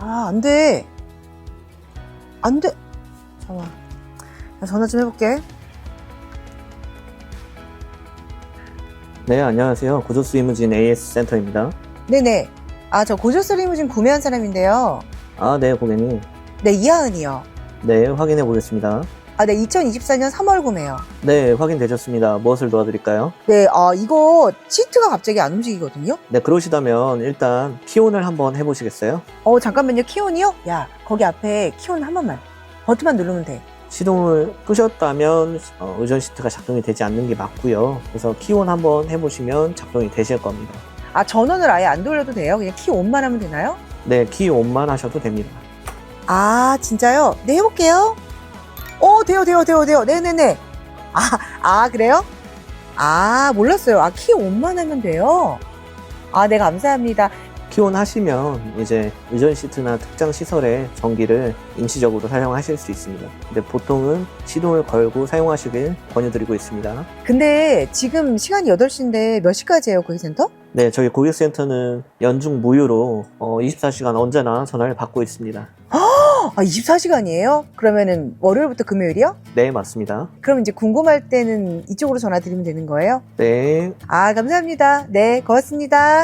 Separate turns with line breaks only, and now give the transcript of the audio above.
아, 안 돼. 안 돼. 잠깐만. 나 전화 좀 해볼게.
네, 안녕하세요. 고조스 이무진 AS 센터입니다.
네네. 아, 저 고조스 리무진 구매한 사람인데요.
아, 네, 고객님.
네, 이하은이요.
네, 확인해 보겠습니다.
아, 네, 2024년 3월 구매요.
네, 확인되셨습니다. 무엇을 도와드릴까요?
네, 아, 이거 시트가 갑자기 안 움직이거든요?
네, 그러시다면 일단 키온을 한번 해보시겠어요?
어, 잠깐만요. 키온이요? 야, 거기 앞에 키온 한 번만. 버튼만 누르면 돼.
시동을 끄셨다면 어, 의전 시트가 작동이 되지 않는 게 맞고요. 그래서 키온 한번 해보시면 작동이 되실 겁니다.
아, 전원을 아예 안 돌려도 돼요? 그냥 키 온만 하면 되나요?
네, 키 온만 하셔도 됩니다.
아, 진짜요? 네, 해볼게요. 어, 돼요, 돼요, 돼요, 돼요. 네네네. 아, 아, 그래요? 아, 몰랐어요. 아, 키 온만 하면 돼요? 아, 네, 감사합니다.
키온 하시면 이제 의전 시트나 특정 시설에 전기를 임시적으로 사용하실 수 있습니다. 근데 보통은 시동을 걸고 사용하시길 권유드리고 있습니다.
근데 지금 시간이 8시인데 몇 시까지예요, 고객센터?
네, 저희 고객센터는 연중 무휴로 어, 24시간 언제나 전화를 받고 있습니다.
아, 24시간이에요? 그러면은 월요일부터 금요일이요?
네, 맞습니다.
그럼 이제 궁금할 때는 이쪽으로 전화 드리면 되는 거예요?
네,
아, 감사합니다. 네, 고맙습니다.